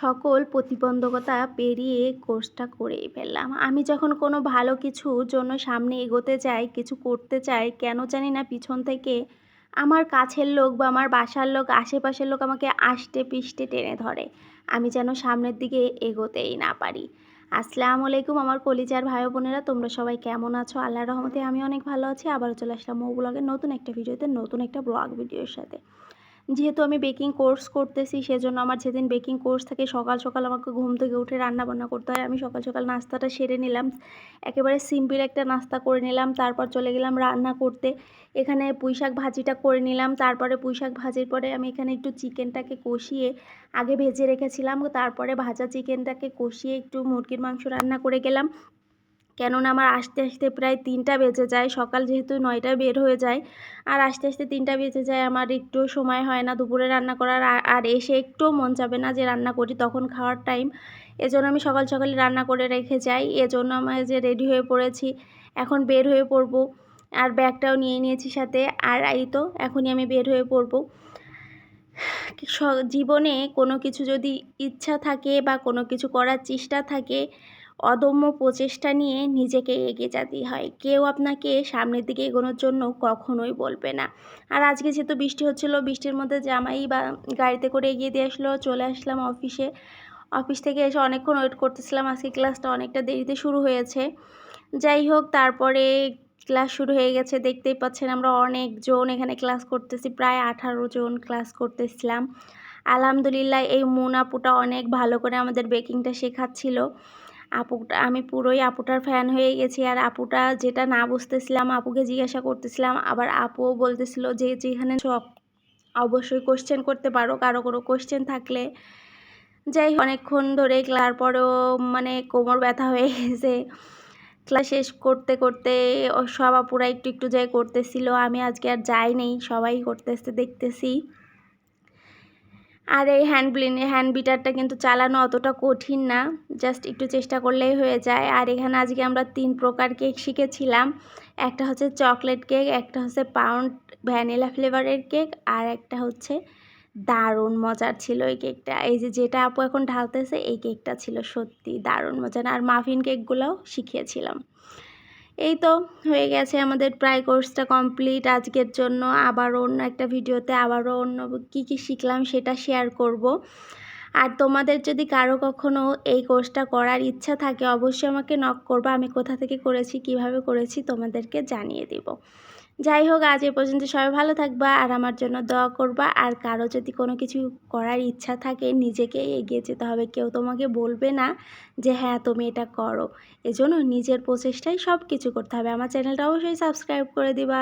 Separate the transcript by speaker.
Speaker 1: সকল প্রতিবন্ধকতা পেরিয়ে কোর্সটা করেই ফেললাম। আমি যখন কোনো ভালো কিছুর জন্য সামনে এগোতে চাই, কিছু করতে চাই, কেন জানি না পিছন থেকে আমার কাছের লোক বা আমার বাসার লোক, আশেপাশের লোক আমাকে আষ্টে পিষ্টে টেনে ধরে। আমি যেন সামনের দিকে এগোতেই না পারি। আসসালামু আলাইকুম আমার কলিজার ভাই বোনেরা, তোমরা সবাই কেমন আছো? আল্লাহ রহমতে আমি অনেক ভালো আছি। আবারও চলে আসলাম মৌ ব্লগের নতুন একটা ভিডিওতে, নতুন একটা ব্লগ ভিডিওর সাথে। যেহেতু আমি বেকিং কোর্স করতেছি, সেজন্য আমার যেদিন বেকিং কোর্স থাকে, সকাল সকাল আমাকে ঘুম থেকে উঠে রান্না বান্না করতে হয়। আমি সকাল সকাল নাস্তাটা সেরে নিলাম। একেবারে সিম্পল একটা নাস্তা করে নিলাম। তারপর চলে গেলাম রান্না করতে। এখানে পুঁইশাক ভাজিটা করে নিলাম। তারপরে পুঁইশাক ভাজির পরে আমি এখানে একটু চিকেনটাকে কষিয়ে আগে ভেজে রেখেছিলাম। তারপরে ভাজা চিকেনটাকে কষিয়ে একটু মুরগির মাংস রান্না করে গেলাম। কেননা আমার আসতে আসতে প্রায় তিনটা বেজে যায়। সকাল যেহেতু নয়টায় বের হয়ে যায়। আর আসতে আসতে তিনটা বেজে যায়, আমার একটু সময় হয় না দুপুরে রান্না করার। আর এসে একটুও মন যাবে না যে রান্না করি, তখন খাওয়ার টাইম। এজন্য আমি সকাল সকালে রান্না করে রেখে যাই। এজন্য আমার যে রেডি হয়ে পড়েছি, এখন বের হয়ে পড়ব। আর ব্যাগটাও নিয়ে নিয়েছি সাথে। আর এই তো, এখনই আমি বের হয়ে পড়ব। জীবনে কোনো কিছু যদি ইচ্ছা থাকে বা কোনো কিছু করার চেষ্টা থাকে অদম্য প্রচেষ্টা নিয়ে নিজেকে এগিয়ে যেতেই হয়। কেউ আপনাকে সামনের দিকে এগোনোর জন্য কখনোই বলবে না। আর আজকে যেহেতু বৃষ্টি হচ্ছিল, বৃষ্টির মধ্যে জামাই বা গাড়িতে করে এগিয়ে দিয়ে আসলো, চলে আসলাম অফিসে। অফিস থেকে এসে অনেকক্ষণ ওয়েট করতেছিলাম। আজকে ক্লাসটা অনেকটা দেরিতে শুরু হয়েছে। যাই হোক, তারপরে ক্লাস শুরু হয়ে গেছে। দেখতেই পাচ্ছেন আমরা অনেকজন এখানে ক্লাস করতেছি, প্রায় আঠারো জন ক্লাস করতেছিলাম। আলহামদুলিল্লাহ, এই মুন আপুটা অনেক ভালো করে আমাদের বেকিংটা শেখাচ্ছিল। আপুটা, আমি পুরোই আপুটার ফ্যান হয়ে গেছি আর আপুটা যেটা না বুঝতেছিলাম, আপুকে জিজ্ঞাসা করতেছিলাম। আবার আপুও বলতেছিল যে যেখানে সব অবশ্যই কোশ্চেন করতে পারো, কারও কোনো কোশ্চেন থাকলে। যাই অনেকক্ষণ ধরে ক্লার পরেও মানে কোমর ব্যথা হয়ে গেছে। ক্লাস শেষ করতে করতে সব আপুরা একটু একটু যাই করতেছিল, আমি আজকে আর যাই নেই, সবাই করতেছে, দেখতেছি। আর এই হ্যান্ড ব্লিনে হ্যান্ড বিটারটা কিন্তু চালানো অতটা কঠিন না জাস্ট একটু চেষ্টা করলেই হয়ে যায়। আর এখানে আজকে আমরা তিন প্রকার কেক শিখেছিলাম, একটা হচ্ছে চকলেট কেক একটা হচ্ছে পাউন্ড ভ্যানিলা ফ্লেভারের কেক আর একটা হচ্ছে দারুণ মজার ছিল এই কেকটা এই যে যেটা আপু এখন ঢালতেছে, এই কেকটা ছিল সত্যি দারুণ মজার। আর মাফিন কেকগুলোও শিখিয়েছিলাম। এই তো হয়ে গেছে আমাদের প্রায় কোর্সটা কমপ্লিট আজকের জন্য। আবার অন্য একটা ভিডিওতে আবারও অন্য কী কী শিখলাম সেটা শেয়ার করব। আর তোমাদের যদি কারও কখনো এই কোর্সটা করার ইচ্ছা থাকে, অবশ্যই আমাকে নক করবা। আমি কোথা থেকে করেছি, কীভাবে করেছি তোমাদেরকে জানিয়ে দিব। যাই হোক, আজ এ পর্যন্ত সবাই ভালো থাকবা আর আমার জন্য দোয়া করবা। আর কারও যদি কোনো কিছু করার ইচ্ছা থাকে, নিজেকে এগিয়ে যেতে হবে। কেউ তোমাকে বলবে না যে হ্যাঁ তুমি এটা করো। এজন্য নিজের প্রচেষ্টায় সব কিছু করতে হবে। আমার চ্যানেলটা অবশ্যই সাবস্ক্রাইব করে দিবা।